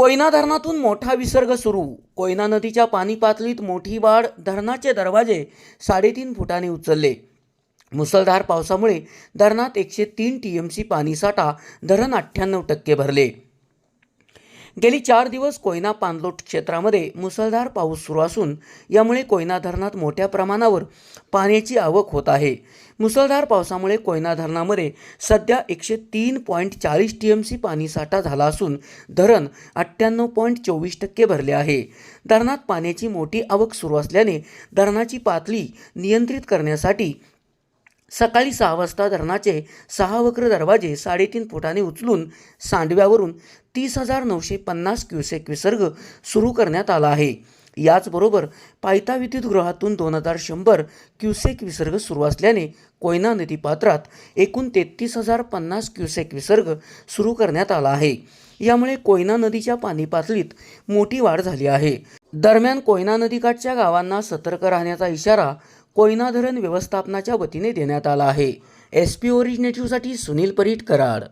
कोयना धरणातून मोठा विसर्ग सुरू. कोयना नदीच्या पाणी पातळीत मोठी वाढ धरणाचे दरवाजे साडेतीन फुटाने उचलले. मुसळधार पावसामुळे धरणात एकशे तीन टी एम सी पाणीसाठा धरण अठ्ठ्याण्णव टक्के भरले. गेली चार दिवस कोयना पाणलोट क्षेत्रामध्ये मुसळधार पाऊस सुरू असून यामुळे कोयना धरणात मोठ्या प्रमाणावर पाण्याची आवक होत आहे. मुसळधार पावसामुळे कोयना धरणामध्ये सध्या एकशे तीन पॉईंट चाळीस टी एम सी पाणीसाठा झाला असून धरण अठ्ठ्याण्णव पॉईंट चोवीस टक्के भरले आहे. धरणात पाण्याची मोठी आवक सुरू असल्याने धरणाची पातळी नियंत्रित करण्यासाठी सकाळी सहा वाजता धरणाचे सहा वक्र दरवाजे साडेतीन फुटाने उचलून सांडव्यावरून तीस हजार नऊशे पन्नास क्युसेक विसर्ग सुरू करण्यात आला आहे. याचबरोबर पायथा विद्युतगृहातून दोन हजार शंभर क्युसेक विसर्ग सुरू असल्याने कोयना नदीपात्रात एकूण तेहतीस हजार पन्नास क्युसेक विसर्ग सुरू करण्यात आला आहे. यामुळे कोयना नदीच्या पाणी पातळीत मोठी वाढ झाली आहे. दरम्यान कोयना नदीकाठच्या गावांना सतर्क राहण्याचा इशारा कोयना धरण व्यवस्थापनाच्या वतीने देण्यात आला आहे. एस पी ओरिजिनेटिव्हसाठी सुनील परीट कराड.